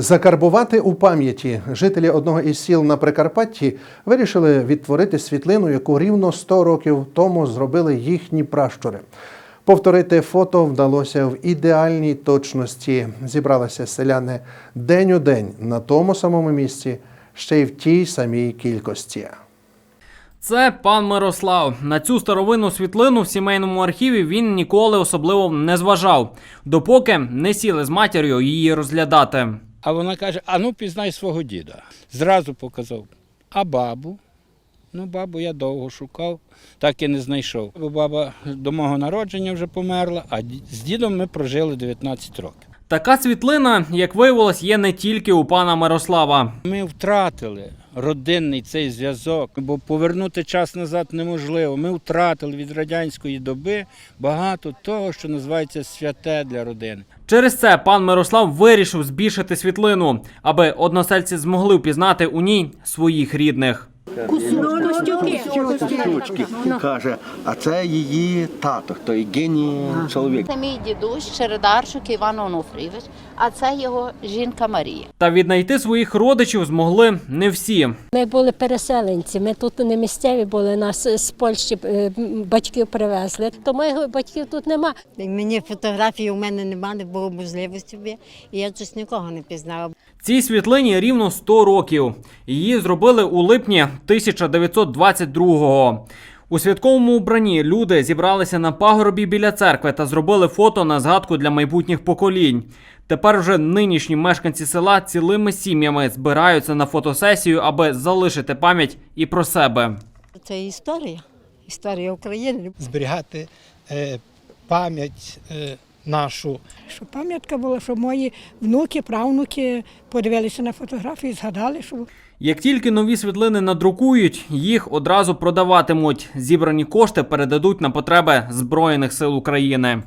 Закарбувати у пам'яті жителі одного із сіл на Прикарпатті вирішили відтворити світлину, яку рівно 100 років тому зробили їхні пращури. Повторити фото вдалося в ідеальній точності. Зібралися селяни день у день на тому самому місці, ще й в тій самій кількості. Це пан Мирослав. На цю старовинну світлину в сімейному архіві він ніколи особливо не зважав, допоки не сіли з матір'ю її розглядати. А вона каже: а ну пізнай свого діда. Зразу показав. А бабу? Ну, бабу я довго шукав, так і не знайшов. Баба до мого народження вже померла, а з дідом ми прожили 19 років. Така світлина, як виявилось, є не тільки у пана Мирослава. Ми втратили родинний цей зв'язок, бо повернути час назад неможливо. Ми втратили від радянської доби багато того, що називається святе для родини. Через це пан Мирослав вирішив збільшити світлину, аби односельці змогли впізнати у ній своїх рідних. кусочки. Каже, а це її тато, той геній чоловік. Це мій дідусь Чередарчук Іван Онуфрійович, а це його жінка Марія. Та віднайти своїх родичів змогли не всі. Ми були переселенці, ми тут не місцеві були, нас з Польщі е, батьків привезли. То моїх батьків тут нема. Мені фотографії у мене немає, не було можливості, і я щось нікого не пізнала. Цій світлині рівно 100 років. Її зробили у липні 1922-го. У святковому убранні люди зібралися на пагорбі біля церкви та зробили фото на згадку для майбутніх поколінь. Тепер вже нинішні мешканці села цілими сім'ями збираються на фотосесію, аби залишити пам'ять і про себе. Це історія, історія України. зберігати е, пам'ять е, нашу. Щоб пам'ятка була, щоб мої внуки, правнуки подивилися на фотографії, згадали, що Як тільки нові світлини надрукують, їх одразу продаватимуть. Зібрані кошти передадуть на потреби Збройних сил України.